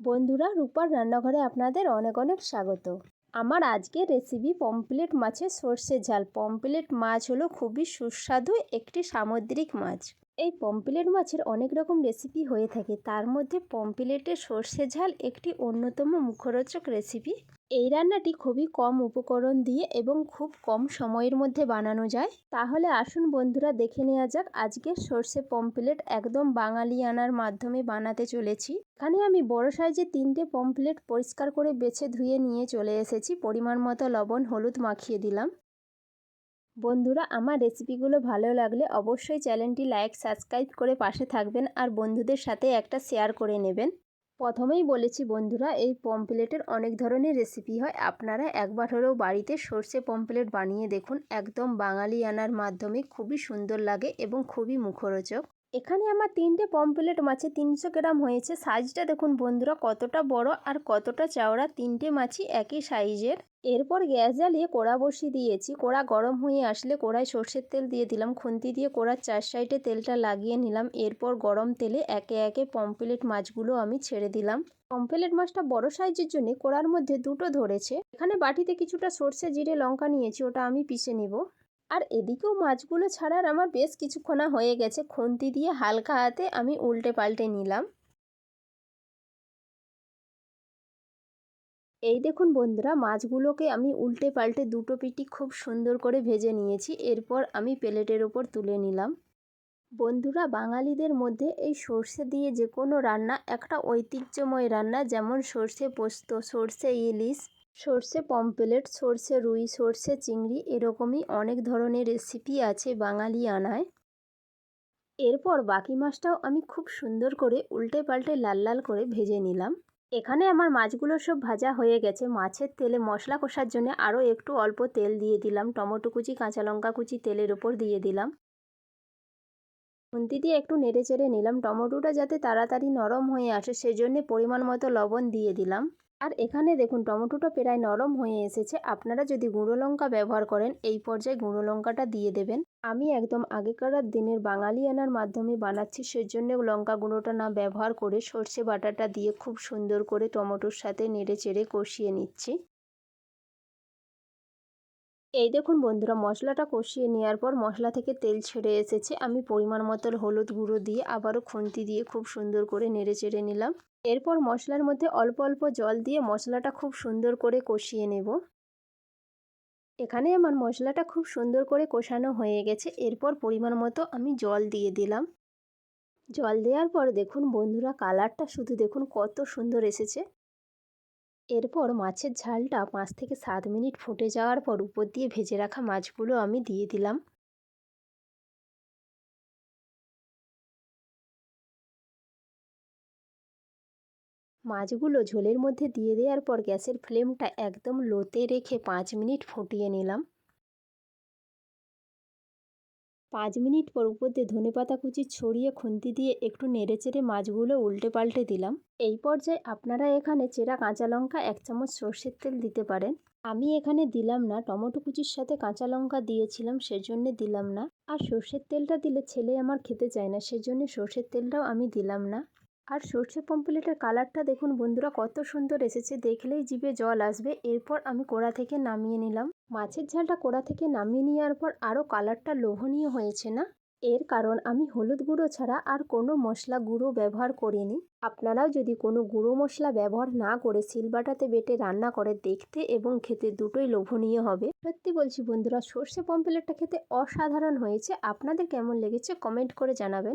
বন্ধুরা, রূপার রান্নাঘরে আপনাদের অনেক অনেক স্বাগত। আমার আজকের রেসিপি পম্পলেট মাছের সর্ষে ঝাল। পম্পলেট মাছ হলো খুবই সুস্বাদু একটি সামুদ্রিক মাছ। এই পম্পলেট মাছের অনেক রকম রেসিপি হয়ে থাকে। তার মধ্যে পম্পলেটের সর্ষে ঝাল একটি অন্যতম মুখরোচক রেসিপি এই রান্নাটি খুবই কম উপকরণ দিয়ে এবং খুব কম সময়ের মধ্যে বানানো যায়। তাহলে আসুন বন্ধুরা দেখে নেওয়া যাক আজকের সর্ষে পমপ্লেট একদম বাঙালি আনার মাধ্যমে বানাতে চলেছি। এখানে আমি বড় সাইজে তিনটে পমপ্লেট পরিষ্কার করে বেছে ধুয়ে নিয়ে চলে এসেছি। পরিমাণ মতো লবণ, হলুদ মাখিয়ে দিলাম। বন্ধুরা আমার রেসিপিগুলো ভালো লাগলে অবশ্যই চ্যানেলটি লাইক, সাবস্ক্রাইব করে পাশে থাকবেন আর বন্ধুদের সাথে একটা শেয়ার করে নেবেন। প্রথমেই বলেছি বন্ধুরা, এই পমপ্লেটের অনেক ধরনের রেসিপি হয়। আপনারা একবার হলেও বাড়িতে সর্ষে পমপ্লেট বানিয়ে দেখুন। একদম বাঙালি আনার মাধ্যমে খুবই সুন্দর লাগে এবং খুবই মুখরোচক। এখানে আমার তিনটে পমপ্লেট মাছে তিনশো গ্রাম হয়েছে। সাইজটা দেখুন বন্ধুরা, কতটা বড় আর কতটা চওড়া। তিনটে মাছই একই সাইজের। এরপর গ্যাস জ্বালিয়ে কড়া বসিয়ে দিয়েছি। কড়া গরম হয়ে আসলে কড়ায় সর্ষের তেল দিয়ে দিলাম। খুন্তি দিয়ে কড়ার চার সাইডে তেলটা লাগিয়ে নিলাম। এরপর গরম তেলে একে একে পমপ্লেট মাছগুলো আমি ছেড়ে দিলাম। পমপ্লেট মাছটা বড় সাইজের জন্য কড়ার মধ্যে দুটো ধরেছে। এখানে বাটিতে কিছুটা সর্ষে, জিরে, লঙ্কা নিয়েছি, ওটা আমি পিষে নিব। আর এদিকেও মাছগুলো ছাড়ার আমার বেশ কিছুক্ষণা হয়ে গেছে। খুন্তি দিয়ে হালকা হাতে আমি উল্টে পাল্টে নিলাম। এই দেখুন বন্ধুরা, মাছগুলোকে আমি উল্টে পাল্টে দুটো পিটি খুব সুন্দর করে ভেজে নিয়েছি। এরপর আমি প্লেটের ওপর তুলে নিলাম। বন্ধুরা, বাঙালিদের মধ্যে এই সর্ষে দিয়ে যে কোনো রান্না, একটা ঐতিহ্যময় রান্না, যেমন সর্ষে পোস্ত, সর্ষে ইলিশ সর্ষে পমপ্লেট সর্ষে রুই, সর্ষে চিংড়ি এরকমই অনেক ধরনের রেসিপি আছে বাঙালি আনায়। এরপর বাকি মাছটাও আমি খুব সুন্দর করে উল্টে পাল্টে লাল লাল করে ভেজে নিলাম। এখানে আমার মাছগুলো সব ভাজা হয়ে গেছে। মাছের তেলে মশলা কষার জন্য আরও একটু অল্প তেল দিয়ে দিলাম। টমেটো কুচি, কাঁচা লঙ্কা কুচি তেলের ওপর দিয়ে দিলাম। খুন্তি দিয়ে একটু নেড়ে চেড়ে নিলাম। টমেটোটা যাতে তাড়াতাড়ি নরম হয়ে আসে, সেজন্যে পরিমাণ মতো লবণ দিয়ে দিলাম। আর এখানে দেখুন, টমেটোটা প্রায় নরম হয়ে এসেছে। আপনারা যদি গুঁড়ো লঙ্কা ব্যবহার করেন, এই পর্যায়ে গুঁড়ো লঙ্কাটা দিয়ে দেবেন। আমি একদম আগেকার দিনের বাঙালি আনার মাধ্যমে বানাচ্ছি, সেজন্য লঙ্কা গুঁড়োটা না ব্যবহার করে সর্ষে বাটাটা দিয়ে খুব সুন্দর করে টমেটোর সাথে নেড়ে চেড়ে কষিয়ে নিচ্ছি। এই দেখুন বন্ধুরা, মশলাটা কষিয়ে নেওয়ার পর মশলা থেকে তেল ছেড়ে এসেছে। আমি পরিমাণ মতো হলুদ গুঁড়ো দিয়ে আবারও খুন্তি দিয়ে খুব সুন্দর করে নেড়ে চেড়ে নিলাম। এরপর মশলার মধ্যে অল্প অল্প জল দিয়ে মশলাটা খুব সুন্দর করে কষিয়ে নেব। এখানে আমার মশলাটা খুব সুন্দর করে কষানো হয়ে গেছে। এরপর পরিমাণ মতো আমি জল দিয়ে দিলাম। জল দেওয়ার পর দেখুন বন্ধুরা, কালারটা শুধু দেখুন কত সুন্দর এসেছে। এরপর মাছের ঝালটা পাঁচ থেকে সাত মিনিট ফুটে যাওয়ার পর উপর দিয়ে ভেজে রাখা মাছগুলো আমি দিয়ে দিলাম। মাছগুলো ঝোলের মধ্যে দিয়ে দেওয়ার পর গ্যাসের ফ্লেমটা একদম লোতে রেখে পাঁচ মিনিট ফুটিয়ে নিলাম। পাঁচ মিনিট পর উপর দিয়ে ধনে পাতা কুচি ছড়িয়ে খুন্তি দিয়ে একটু নেড়ে চেড়ে মাছগুলো উল্টে পাল্টে দিলাম। এই পর্যায়ে আপনারা এখানে চেরা কাঁচা লঙ্কা এক চামচ সর্ষের তেল দিতে পারেন। আমি এখানে দিলাম না, টমেটো কুচির সাথে কাঁচা লঙ্কা দিয়েছিলাম সেজন্য দিলাম না। আর সর্ষের তেলটা দিলে ছেলে আমার খেতে চায় না, সেজন্য সর্ষের তেলটাও আমি দিলাম না। আর সর্ষে পম্পলেটের কালারটা দেখুন বন্ধুরা, কত সুন্দর এসেছে। দেখলেই জিভে জল আসবে। এরপর আমি কোড়া থেকে নামিয়ে নিলাম। মাছের ঝালটা কোড়া থেকে নামিয়ে নেওয়ার পর আরও কালারটা লোভনীয় হয়েছে না? এর কারণ আমি হলুদ গুঁড়ো ছাড়া আর কোনো মশলা গুঁড়ো ব্যবহার করিনি। আপনারাও যদি কোনো গুঁড়ো মশলা ব্যবহার না করে শিলবাটাতে বেটে রান্না করে দেখতে এবং খেতে দুটোই লোভনীয় হবে। সত্যি বলছি বন্ধুরা, সর্ষে পম্পলেটটা খেতে অসাধারণ হয়েছে। আপনাদের কেমন লেগেছে কমেন্ট করে জানাবেন।